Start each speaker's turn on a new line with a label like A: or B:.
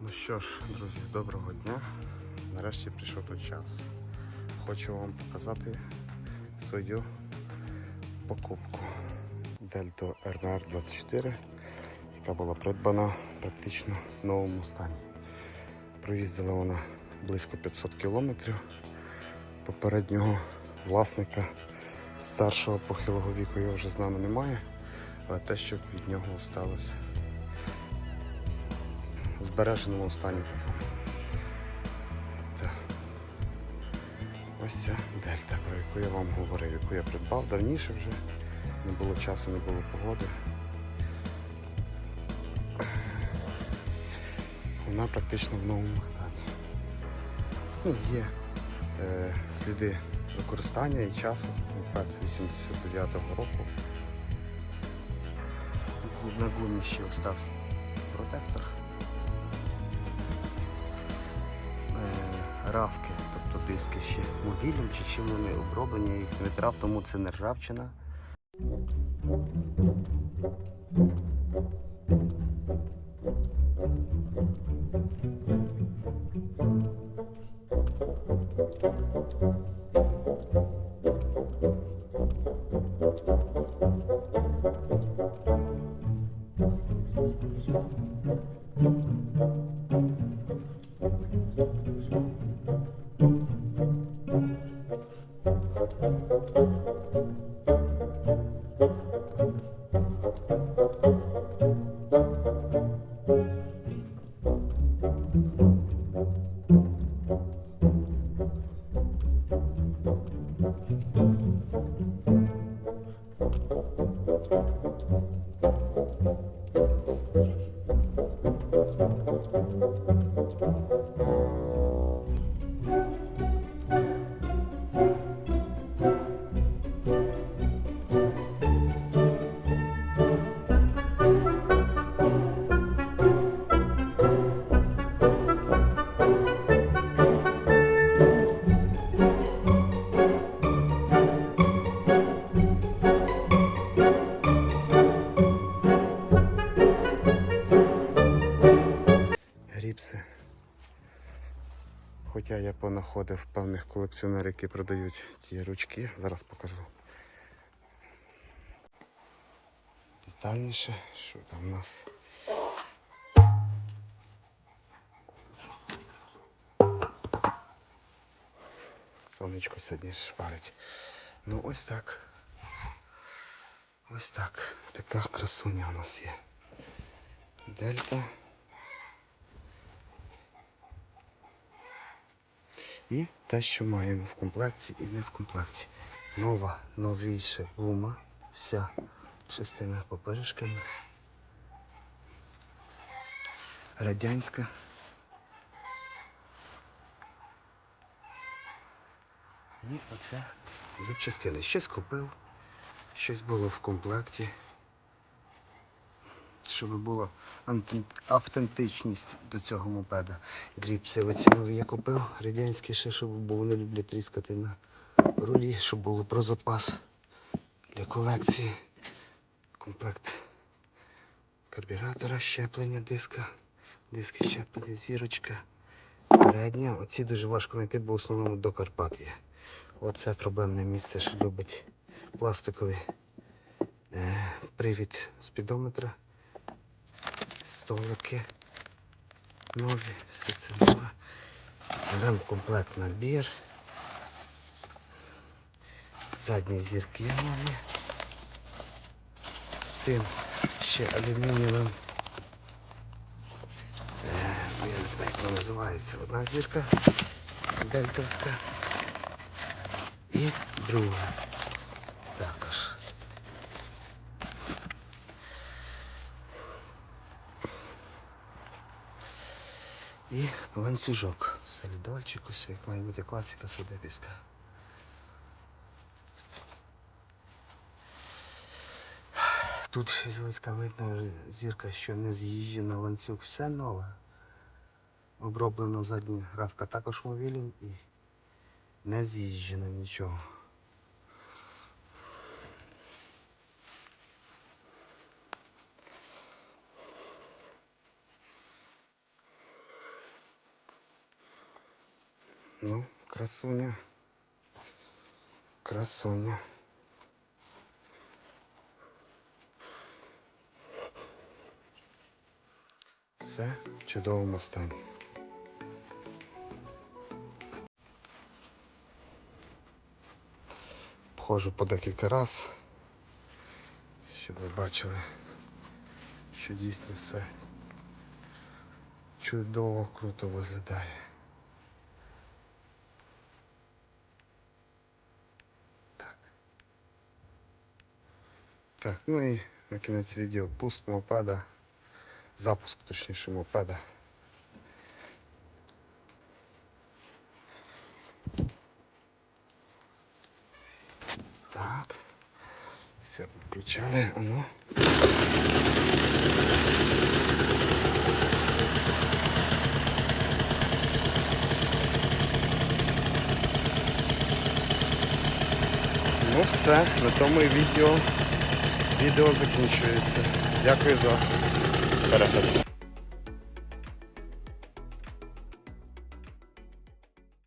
A: Ну що ж, друзі, доброго дня. Нарешті прийшов той час. Хочу вам показати свою покупку Дельто RMR 24, яка була придбана практично в новому стані. Проїздила вона близько 500 кілометрів. Попереднього власника старшого похилого віку його вже з нами немає, але те, що від нього в збереженому стані такому. Так. Ось ця дельта, про яку я вам говорив, яку я придбав давніше вже. Не було часу, не було погоди. Вона практично в новому стані. Ну, є е, сліди використання і часу. Мопед 89-го року. На гумі ще остався протектор. Равки, тобто диски ще мобілем чи чим вони оброблені, я їх не витрав, тому це не ржавчина. Хоча я понаходив певних колекціонерів, які продають ті ручки. Зараз покажу. Детальніше, що там у нас. Сонечко сьогодні шпарить. Ну ось так. Ось так. Така красуня у нас є. Дельта. І те, що маємо в комплекті і не в комплекті. Нова, новіша гума, вся шестими поперечками. Радянська. І оце запчастини. Щось купив, щось було в комплекті. Щоб була автентичність до цього мопеда. Гріпси оці нові я купив, радянські ще, щоб, бо вони люблять тріскати на рулі, щоб було про запас для колекції. Комплект карбюратора, щеплення диска, диски щеплення, зірочка. Передня. Оці дуже важко знайти, бо в основному до Карпат є. Оце проблемне місце, що любить пластиковий е, привід спідометра столики нові, все це нове. Беремо комплект набір. Задні зірки нові. З цим ще алюмінієвим. Е, ну, я не знаю, як вона називається. Одна зірка дельтовська. І друга також. І ланцюжок. Солідольчик, ось як має бути класика судебівська. Тут зв'язка видно зірка, що не з'їжджена ланцюг, все нове. Оброблено задня графка також мовілін і не з'їжджено нічого. Ну, красуня. Красуня. Все в чудовому стані. Входжу по декілька разів, щоб ви бачили, що дійсно все чудово, круто виглядає. Так, ну і на кінець відео пуск мопеда. Запуск точніше мопеда. Так. Все включали, а ну. Ну все, на тому і відео, Відео закінчується. Дякую за перегляд.